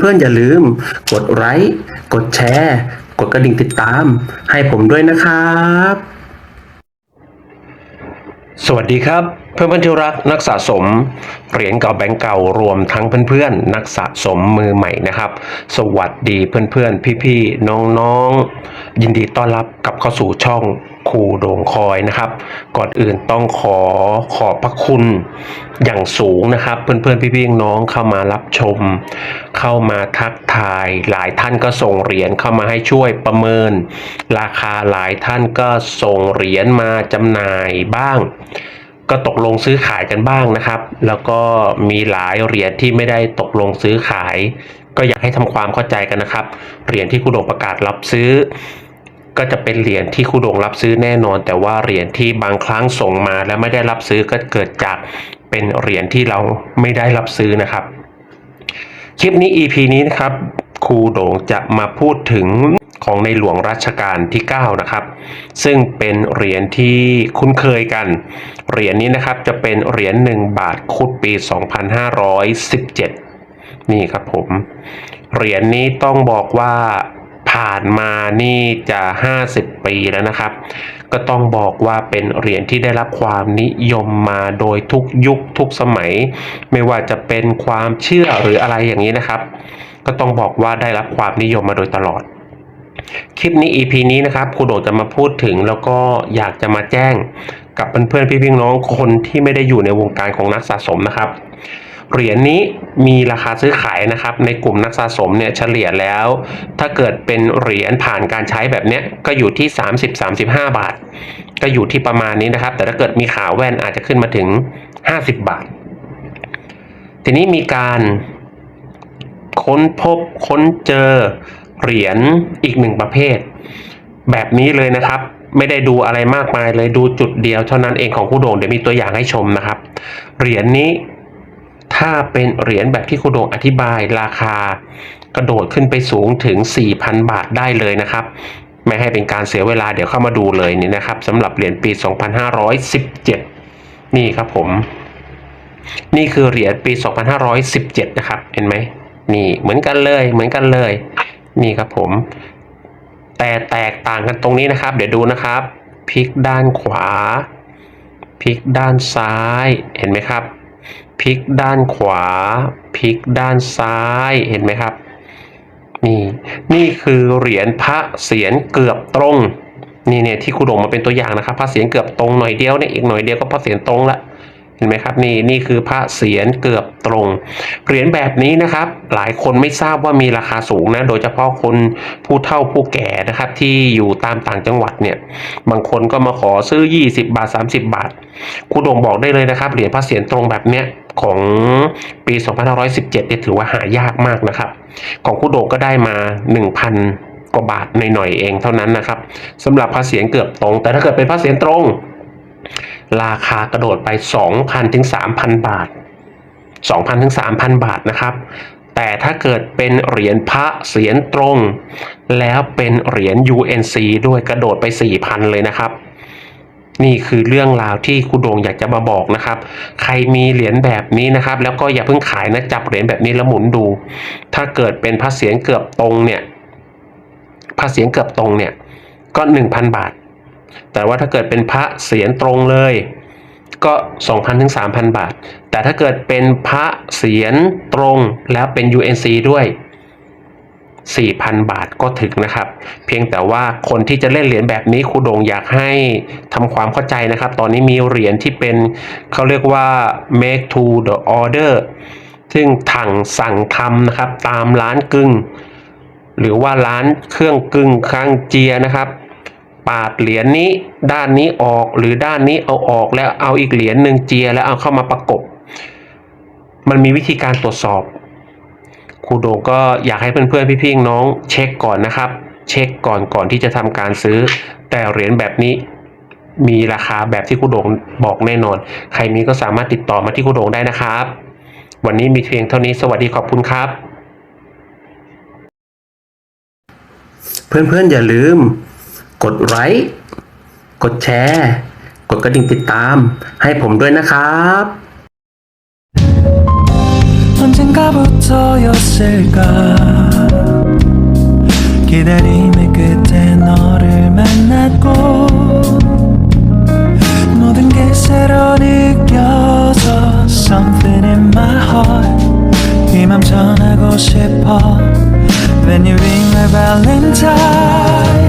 เพื่อนๆ อย่าลืม กดไลค์กดแชร์ กดกระดิ่งติดตาม ให้ผมด้วยนะครับ สวัสดีครับ เพื่อนๆที่รักนักสะสมเหรียญเก่าแบงก์เก่ารวมทั้งเพื่อนๆ นักสะสมมือใหม่นะครับ สวัสดีเพื่อนๆ พี่ๆ น้องๆ ยินดีต้อนรับกลับเข้าสู่ช่อง ครูโด่งคอยนะครับ ก่อนอื่นต้องขอขอบพระคุณอย่างสูงนะครับ เพื่อนๆพี่ๆน้องเข้ามารับชม เข้ามาทักทาย หลายท่านก็ส่งเหรียญเข้ามาให้ช่วยประเมิน ราคาหลายท่านก็ส่งเหรียญมาจำหน่ายบ้าง ก็ตกลงซื้อขายกันบ้างนะครับ แล้วก็มีหลายเหรียญที่ไม่ได้ตกลงซื้อขาย ก็อยากให้ทำความเข้าใจกันนะครับเหรียญที่ครูโด่งประกาศรับซื้อ ก็จะเป็นเหรียญที่ครูโด่งรับซื้อแน่นอน แต่ว่าเหรียญที่บางครั้งส่งมาแล้วไม่ได้รับซื้อก็เกิดจากเป็นเหรียญที่เราไม่ได้รับซื้อนะครับ คลิปนี้ EP นี้นะครับครูโด่งจะมาพูดถึงของในหลวงรัชกาลที่ 9 นะครับ ซึ่งเป็นเหรียญที่คุ้นเคยกัน เหรียญนี้นะครับจะเป็นเหรียญ1บาทคุดปี 2517 นี่ครับผม เหรียญนี้ต้องบอกว่า ผ่านมานี่จะ 50 ปีแล้วนะครับ ก็ต้องบอกว่าเป็นเหรียญที่ได้รับความนิยมมาโดยทุกยุคทุกสมัย ไม่ว่าจะเป็นความเชื่อหรืออะไรอย่างนี้นะครับ ก็ต้องบอกว่าได้รับความนิยมมาโดยตลอด คลิปนี้ EP นี้นะครับครูโดดจะมาพูดถึงแล้วก็อยากจะมาแจ้งกับเพื่อนๆพี่ๆน้องคนที่ไม่ได้อยู่ในวงการของนักสะสมนะครับ เหรียญนี้มีราคาซื้อขายนะครับ ในกลุ่มนักสะสมเนี่ยเฉลี่ยแล้ว ถ้าเกิดเป็นเหรียญผ่านการใช้แบบเนี้ยก็อยู่ที่ 30-35 บาท ก็อยู่ที่ประมาณนี้นะครับ แต่ถ้าเกิดมีขาแว่นอาจจะขึ้นมาถึง 50 บาท ทีนี้มีการค้นพบค้นเจอเหรียญอีกหนึ่งประเภท แบบนี้เลยนะครับ ไม่ได้ดูอะไรมากมายเลยดูจุดเดียวเท่านั้นเองของผู้โด่งเดี๋ยวมีตัวอย่างให้ชมนะครับ เหรียญนี้ ถ้าเป็นเหรียญแบบที่ครูโดงอธิบายราคากระโดดขึ้นไปสูงถึง 4,000 บาทได้เลยนะครับ ไม่ให้เป็นการเสียเวลาเดี๋ยวเข้ามาดูเลยนี่นะครับสำหรับเหรียญปี 2517 นี่ครับผม นี่คือเหรียญปี 2517 นะครับ เห็นไหมนี่เหมือนกันเลยเหมือนกันเลย นี่ครับผม แต่แตกต่างกันตรงนี้นะครับ เดี๋ยวดูนะครับพลิกด้านขวาพลิกด้านซ้ายเห็นไหมครับ พลิกด้านขวา พลิกด้านซ้ายเห็นไหมครับ นี่นี่คือเหรียญพระเสียรเกือบตรง นี่เนี่ยที่ครูดงมาเป็นตัวอย่างนะครับพระเสียรเกือบตรงหน่อยเดียวเนี่ยอีกหน่อยเดียวก็พระเสียรตรงละ เห็นไหมครับนี่นี่คือพระเสียรเกือบตรงเหรียญแบบนี้นะครับ หลายคนไม่ทราบว่ามีราคาสูงนะโดยเฉพาะคนผู้เฒ่าผู้แก่นะครับ ที่อยู่ตามต่างจังหวัดเนี่ยบางคนก็มาขอซื้อ 20 บาท 30 บาทครูโด่งบอกได้เลยนะครับเหรียญพระเศียรตรงแบบเนี้ยของปี 2517เนี่ยถือว่าหายากมากนะครับ ของครูโด่งก็ได้มา 1,000กว่าบาทหน่อยๆเองเท่านั้นนะครับสำหรับพระเศียรเกือบตรง แต่ถ้าเกิดเป็นพระเศียรตรง ราคากระโดดไป 2,000ถึง3,000 บาท 2,000ถึง3,000 บาทนะครับ แต่ถ้าเกิดเป็นเหรียญพระเสียรตรง แล้วเป็นเหรียญ UNC ด้วยกระโดดไป 4,000 เลยนะครับ นี่คือเรื่องราวที่ครูโดงอยากจะมาบอกนะครับ ใครมีเหรียญแบบนี้นะครับ แล้วก็อย่าเพิ่งขายนะจับเหรียญแบบนี้แล้วหมุนดู ถ้าเกิดเป็นพระเสียรเกือบตรงเนี่ยพระเสียรเกือบตรงเนี่ยก็ 1,000 บาท แต่ว่าถ้าเกิดเป็นพระเสียรตรงเลย ก็ 2,000ถึง3,000 บาท แต่ถ้าเกิดเป็นพระเสียรตรงแล้วเป็น UNC ด้วย 4,000 บาทก็ถึงนะครับ เพียงแต่ว่าคนที่จะเล่นเหรียญแบบนี้ครูโดงอยากให้ทำความเข้าใจนะครับ ตอนนี้มีเหรียญที่เป็นเขาเรียกว่า make to the order ซึ่งถังสั่งทำนะครับ ตามร้านกึ่งหรือว่าร้านเครื่องกึ่งข้างเจียนะครับ ปาดเหรียญนี้ ด้านนี้ออกหรือด้านนี้เอาออกแล้วเอาอีกเหรียญหนึ่งเจียแล้วเอาเข้ามาประกบ มันมีวิธีการตรวจสอบครูโดงก็อยากให้เพื่อนๆพี่ๆน้องเช็คก่อนนะครับ เช็คก่อนก่อนที่จะทำการซื้อ แต่เหรียญแบบนี้มีราคาแบบที่ครูโดงบอกแน่นอน ใครมีก็สามารถติดต่อมาที่ครูโดงได้นะครับ วันนี้มีเพียงเท่านี้สวัสดีขอบคุณครับ เพื่อนๆอย่าลืม กดไลค์กดแชร์ กดกระดิ่งติดตาม ให้ผมด้วยนะครับ 언젠가부터였을까 기다림의 끝에 너를 만났고 모든 게 새로 느껴져 Something in my heart 이 맘 전하고 싶어 When you ring my valentine